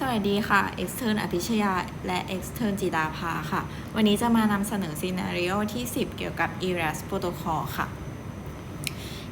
สวัสดีค่ะ Extern อภิชยา และ Extern จิดาภาค่ะ วันนี้จะมานำเสนอซีนารีโอที่ 10 เกี่ยวกับ ERAS Protocol ค่ะ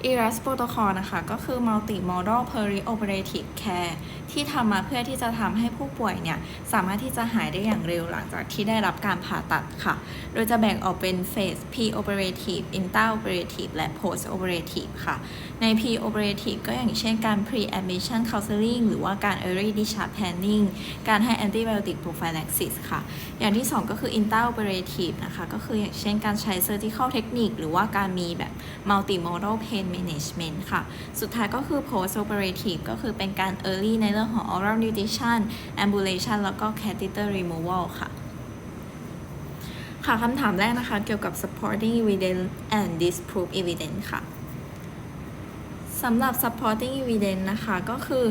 ERAS Protocol นะคะ ก็คือ Multimodal Perioperative Care ที่ทำมาเพื่อที่จะทำให้ผู้ป่วยเนี่ยสามารถที่จะหายได้อย่างเร็วหลังจากที่ได้รับการผ่าตัดค่ะ โดยจะแบ่งออกเป็น Phase Pre-operative Intraoperative และ Post-operative ค่ะ ใน Pre-operative ก็อย่างเช่นการ Pre-admission Counseling หรือว่าการ Early Discharge Planning การให้ Antibiotic Prophylaxis ค่ะ อย่างที่ 2 ก็คือ Intraoperative นะคะ ก็คืออย่างเช่นการใช้ Surgical Technique หรือว่าการมีแบบ Multimodal Pain Management ค่ะ สุดท้ายก็คือ Post Operative ก็คือเป็นการ Early ในเรื่องของ Oral Nutrition Ambulation แล้วก็ Catheter Removal ค่ะค่ะคำถามแรกนะคะ เกี่ยวกับ supporting evidence and disprove evidence ค่ะสำหรับ supporting evidence นะคะ ก็คือ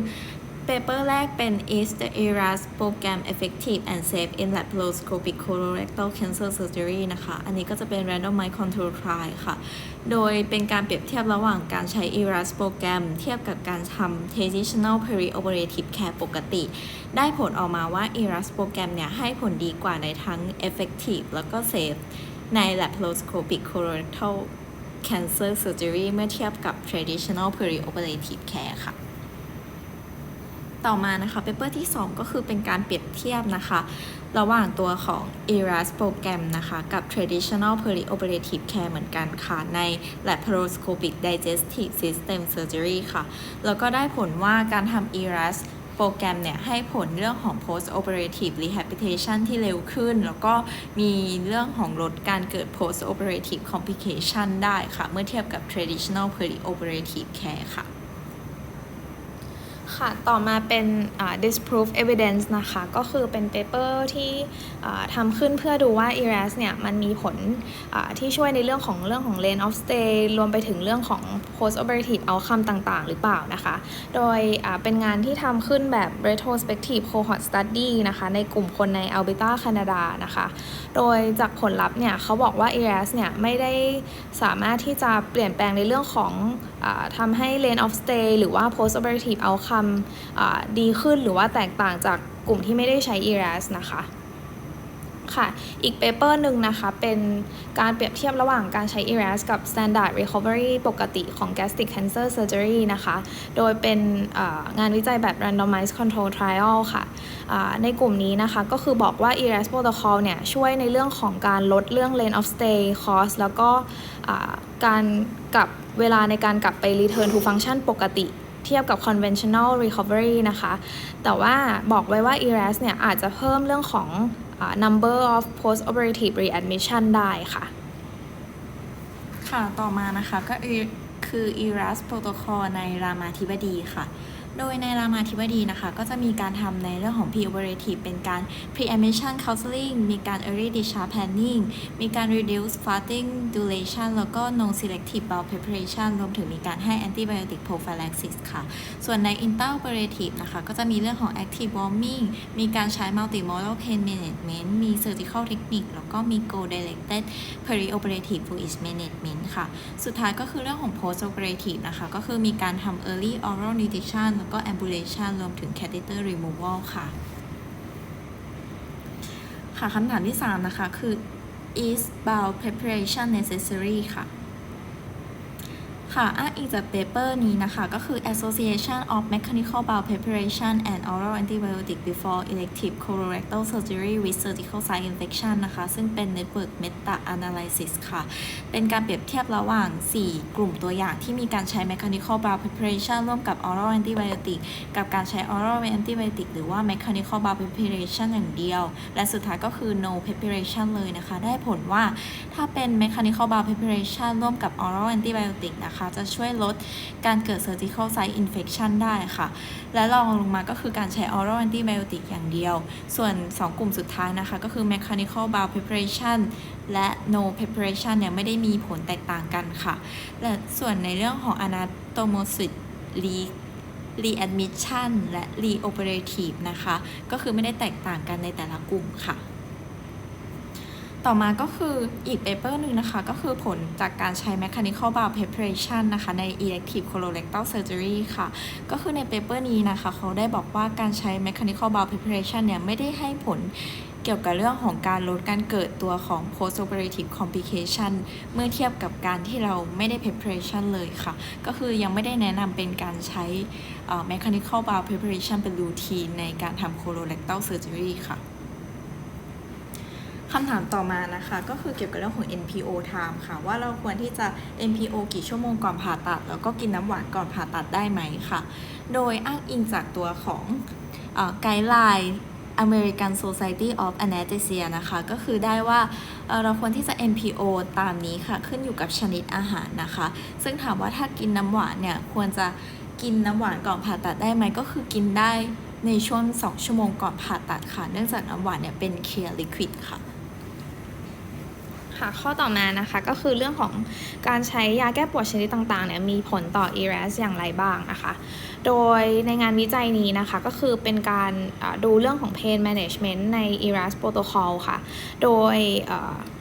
paper แรกเป็น is the ERAS program effective and safe in laparoscopic colorectal cancer surgery นะคะ อันนี้ก็จะเป็น randomized control trial ค่ะ โดยเป็นการเปรียบเทียบระหว่างการใช้ ERAS โปรแกรมเทียบกับการทำ traditional perioperative care ปกติ ได้ผลออกมาว่า ERAS โปรแกรมเนี่ย ให้ผลดีกว่าในทั้ง effective แล้วก็ safe ใน laparoscopic colorectal cancer surgery เมื่อเทียบกับ traditional perioperative care ค่ะ ต่อมานะคะเปเปอร์ที่ 2 ก็คือเป็นการเปรียบเทียบนะคะ ระหว่างตัวของ ERAS โปรแกรมนะคะกับ traditional perioperative care เหมือนกันค่ะ ใน laparoscopic digestive system surgery ค่ะ แล้วก็ได้ผลว่าการทำ ERAS โปรแกรมเนี่ยให้ผลเรื่องของ post operative rehabilitation ที่เร็วขึ้น แล้วก็มีเรื่องของลดการเกิด post operative complication ได้ค่ะ เมื่อเทียบกับ traditional perioperative care ค่ะ ค่ะ ต่อมาเป็น disprove evidence นะคะ ก็คือเป็นเปเปอร์ที่ทำขึ้นเพื่อดูว่า ERAS เนี่ยมันมีผลที่ช่วยในเรื่องของเรื่องของ length of stay รวมไปถึงเรื่องของ post operative outcome ต่างๆ หรือเปล่านะคะ โดยเป็นงานที่ทำขึ้นแบบ retrospective cohort study นะคะ ในกลุ่มคนใน Alberta แคนาดานะคะ โดยจากผลลัพธ์เนี่ยเขาบอกว่า ERAS เนี่ยไม่ได้สามารถที่จะเปลี่ยนแปลงในเรื่องของ ทำให้ length of stay หรือว่า post operative outcome ดีขึ้นหรือว่าแตกต่างจากกลุ่มที่ไม่ได้ใช้ ERAS นะคะค่ะ อีกเปเปอร์หนึ่งนะคะ เป็นการเปรียบเทียบระหว่างการใช้ ERAS กับ Standard Recovery ปกติของ Gastric Cancer Surgery นะคะ โดยเป็นงานวิจัยแบบ Randomized Control Trial ค่ะในกลุ่มนี้นะคะ ก็คือบอกว่า ERAS Protocol เนี่ย ช่วยในเรื่องของการลดเรื่อง length of stay cost แล้วก็การกลับ เวลาในการกลับไป return to function ปกติเทียบกับ conventional recovery นะคะ แต่ว่าบอกไว้ว่า ERAS เนี่ยอาจจะเพิ่มเรื่องของ number of post operative readmission ได้ค่ะ ค่ะ ต่อมานะคะก็คือ ERAS Protocol ในรามาธิบดีค่ะ โดยในรามาธิบดีนะคะ ก็จะมีการทำในเรื่องของ pre-operative เป็นการ pre-admission counseling มีการ early discharge planning มีการ reduce fasting duration แล้วก็ non selective bowel preparation รวมถึงมีการให้ antibiotic prophylaxis ค่ะ ส่วนใน intraoperative นะคะ ก็จะมีเรื่องของ active warming มีการใช้ multimodal pain management มี surgical technique แล้วก็มี goal directed perioperative fluid management ค่ะ สุดท้ายก็คือเรื่องของ post operative นะคะ ก็คือมีการทำ early oral nutrition แล้วก็ ambulation รวมถึง catheter removal ค่ะ ค่ะคำถามที่ 3 นะคะ คือ is bowel preparation necessary ค่ะ ค่ะอ้างอิงจากเปเปอร์นี้นะคะ ก็คือ association of mechanical bowel preparation and oral antibiotic before elective colorectal surgery with surgical site infection นะคะ ซึ่งเป็น network meta analysis ค่ะ เป็นการเปรียบเทียบระหว่าง 4 กลุ่มตัวอย่างที่มีการใช้ mechanical bowel preparation ร่วมกับ oral antibiotic กับการใช้ oral antibiotic หรือว่า mechanical bowel preparation อย่างเดียว และสุดท้ายก็คือ no preparation เลยนะคะ ได้ผลว่า ถ้าเป็น mechanical bowel preparation ร่วมกับ oral antibiotic นะคะ จะช่วยลดการเกิด surgical site infection ได้ค่ะ และรองลงมาก็คือการใช้ oral antibiotic อย่างเดียว ส่วน 2 กลุ่มสุดท้ายนะคะ ก็คือ mechanical bowel preparation และ no preparation เนี่ยไม่ได้มีผลแตกต่างกันค่ะ และส่วนในเรื่องของ anastomosis re readmission และ reoperative นะคะ ก็คือไม่ได้แตกต่างกันในแต่ละกลุ่มค่ะ ต่อมาก็คืออีกเปเปอร์หนึ่งนะคะ ก็คือผลจากการใช้ mechanical bowel preparation นะคะ ใน elective colorectal surgery ค่ะ ก็คือในเปเปอร์นี้นะคะ เขาได้บอกว่าการใช้ mechanical bowel preparation เนี่ย ไม่ได้ให้ผลเกี่ยวกับเรื่องของการลดการเกิดตัวของ post operative complication เมื่อเทียบกับการที่เราไม่ได้ preparation เลยค่ะ ก็คือยังไม่ได้แนะนำเป็นการใช้ mechanical bowel preparation เป็น routine ในการทำ colorectal surgery ค่ะ คำถามต่อมานะคะก็คือเกี่ยวกับเรื่องของ NPO time ค่ะ ว่าเราควรที่จะ NPO กี่ชั่วโมงก่อนผ่าตัด แล้วก็กินน้ำหวานก่อนผ่าตัดได้ไหมค่ะ โดยอ้างอิงจากตัวของไกด์ไลน์ American Society of Anesthesia นะคะ ก็คือได้ว่าเราควรที่จะ NPO ตามนี้ค่ะ ขึ้นอยู่กับชนิดอาหารนะคะ ซึ่งถามว่าถ้ากินน้ำหวานเนี่ย ควรจะกินน้ำหวานก่อนผ่าตัดได้ไหม ก็คือกินได้ในช่วง 2 ชั่วโมงก่อนผ่าตัดค่ะ เนื่องจากน้ำหวานเนี่ยเป็น clear liquid ค่ะ ค่ะ ข้อต่อมานะคะก็คือเรื่องของการใช้ยาแก้ปวดชนิดต่างๆเนี่ยมีผลต่อ ERAS อย่างไรบ้างนะคะ โดยในงานวิจัยนี้นะคะก็คือเป็นการดูเรื่องของ pain management ใน ERAS protocol ค่ะ โดย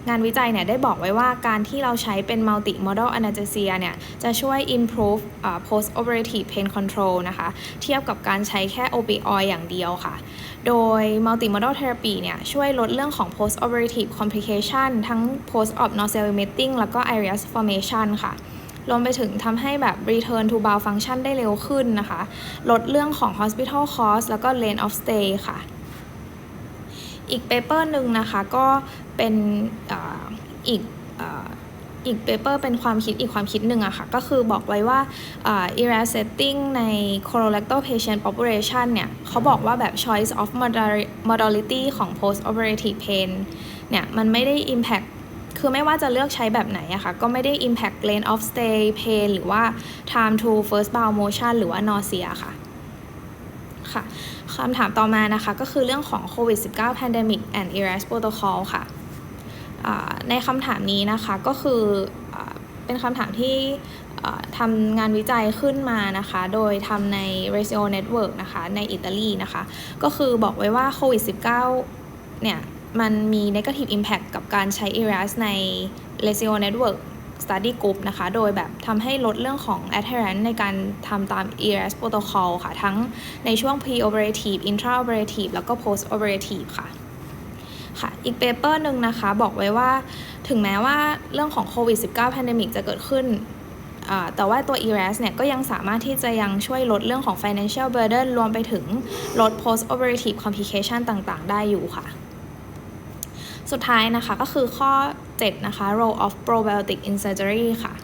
งานวิจัยเนี่ยได้บอกไว้ว่าการที่เราใช้เป็น multi modal anesthesia เนี่ยจะช่วย improve อ่า post operative pain control นะคะเทียบกับการใช้แค่ opioid อย่างเดียวค่ะ โดย multimodal therapy เนี่ยช่วยลดเรื่องของ post operative complication ทั้ง post op nostril emitting แล้วก็ iris formation ค่ะรวมไปถึงทำให้แบบ return to bowel function ได้เร็วขึ้นนะคะ ลดเรื่องของ hospital cost แล้วก็ length of stay ค่ะ อีกเปเปอร์หนึ่งนะคะก็เป็นอีกอีกเปเปอร์เป็นความคิดอีกความคิดหนึ่งอะค่ะ ก็คือบอกไว้ว่าอ่า ERAS setting ใน colorectal patient population เนี่ยเขาบอกว่าแบบ choice of modality ของ post operative pain เนี่ยมันไม่ได้ impact คือไม่ว่าจะเลือกใช้แบบไหนอะค่ะ ก็ไม่ได้ impact length of stay pain หรือว่า time to first bowel motion หรือว่า nausea ค่ะ ค่ะคำถามต่อมานะคะ ก็คือเรื่องของ COVID-19 pandemic and ERAS protocol ค่ะอ่าในคำถามนี้นะคะก็คืออเป็นคำถามที่ทำงานวิจัยขึ้นมานะคะ โดยทำใน Ratio Network นะคะ ในอิตาลีนะคะ ก็คือบอกไว้ว่าโควิด -19 เนี่ย มันมี negative impact กับการใช้ ERAS ใน Ratio Network Study Group นะคะ โดยแบบทำให้ลดเรื่องของ adherence ในการทำตาม ERS protocol ค่ะ ทั้งในช่วง pre-operative intra-operative แล้วก็ post-operative ค่ะค่ะ อีกเปเปอร์หนึ่งนะคะ บอกไว้ว่าถึงแม้ว่าเรื่องของโควิด -19 pandemic จะเกิดขึ้น แต่ว่าตัว ERAS เนี่ยก็ยังสามารถที่จะยังช่วยลดเรื่องของ financial burden รวมไปถึงลด post operative complication ต่างๆ ได้อยู่ค่ะ สุดท้ายนะคะก็คือข้อ 7 นะคะ role of probiotic in surgery ค่ะ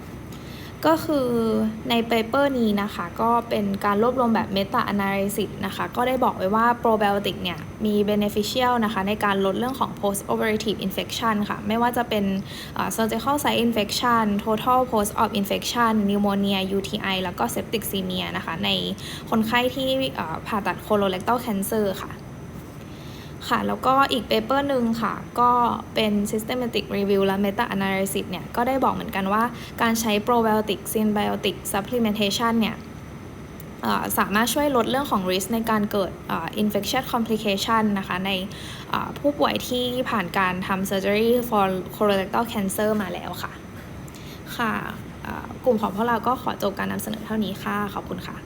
ก็คือในเปเปอร์นี้นะคะ ก็เป็นการรวบรวมแบบ meta analysis นะคะ ก็ได้บอกไว้ว่า probiotic เนี่ยมี beneficial นะคะในการลดเรื่องของ post operative infection ค่ะ ไม่ว่าจะเป็น surgical site infection total post op infection pneumonia UTI แล้วก็ septicemia นะคะ ในคนไข้ที่ผ่าตัด colorectal cancer ค่ะ ค่ะ แล้วก็อีกเปเปอร์หนึ่งค่ะ ก็เป็น systematic review และ meta analysis เนี่ย ก็ได้บอกเหมือนกันว่าการใช้ probiotic symbiotic supplementation เนี่ยสามารถช่วยลดเรื่องของ risk ในการเกิด infection complication นะคะ ในผู้ป่วยที่ผ่านการทำ surgery for colorectal cancer มาแล้วค่ะ ค่ะ กลุ่มของพวกเราก็ขอจบการนำเสนอเท่านี้ค่ะ ขอบคุณค่ะ